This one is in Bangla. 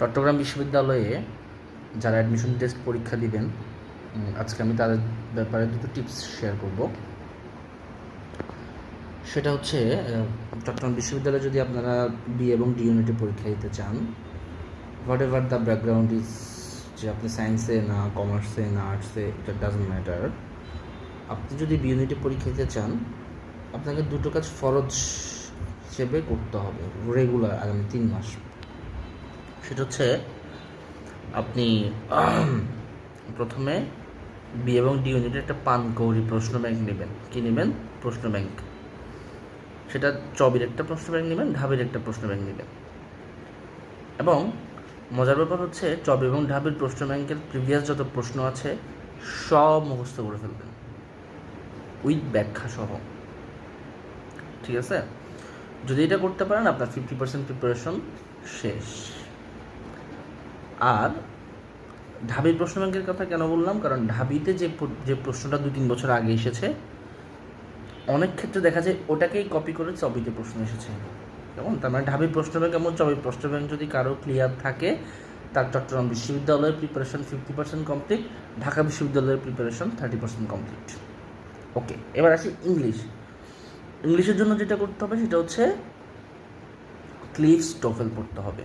চট্টগ্রাম বিশ্ববিদ্যালয়ে যারা অ্যাডমিশন টেস্ট পরীক্ষা দিবেন আজকে আমি তাদের ব্যাপারে দুটো টিপস শেয়ার করব। সেটা হচ্ছে চট্টগ্রাম বিশ্ববিদ্যালয়ে যদি আপনারা বি এবং ডি ইউনিটে পরীক্ষা দিতে চান whatever the background is যে আপনি সায়েন্সে না কমার্সে না আর্টসে এটা ডাজন্ট ম্যাটার আপনি যদি বি ইউনিটে পরীক্ষা দিতে চান, আপনাকে দুটো কাজ ফরজ হিসেবে করতে হবে রেগুলার আগামী তিন মাস। সেটা হচ্ছে আপনি প্রথমে বি এবং ডি ইউনিটের একটা পানকৌড়ি প্রশ্ন ব্যাংক নেবেন। কি নেবেন? প্রশ্ন ব্যাংক সেটা চবির একটা প্রশ্ন ব্যাংক নেবেন, ঢাবির একটা প্রশ্ন ব্যাংক নেবেন। এবং মজার ব্যাপার হচ্ছে চব এবং ঢাবির প্রশ্ন ব্যাংকের প্রিভিয়াস যত প্রশ্ন আছে, সব মুখস্থ করে ফেলবেন। উইথ ব্যাখ্যা সহ। ঠিক আছে? যদি এটা করতে পারেন, আপনার ফিফটি পার্সেন্ট প্রিপারেশন শেষ। আর ঢাবির প্রশ্ন ব্যাংকের কথা কেন বললাম? কারণ ঢাবিতে যে যে প্রশ্নটা দু তিন বছর আগে এসেছে, অনেক ক্ষেত্রে দেখা যায় ওটাকেই কপি করে চবিতে প্রশ্ন এসেছে। কেমন? তার মানে ঢাবির প্রশ্ন ব্যাংক এমন চবির প্রশ্ন ব্যাংক যদি কারও ক্লিয়ার থাকে, তার চট্টগ্রাম বিশ্ববিদ্যালয়ের preparation fifty percent complete Dhaka বিশ্ববিদ্যালয়ের preparation thirty percent complete okay এবার আসি ইংলিশ। ইংলিশের জন্য যেটা করতে হবে, সেটা হচ্ছে ক্লিভস টোফেল পড়তে হবে।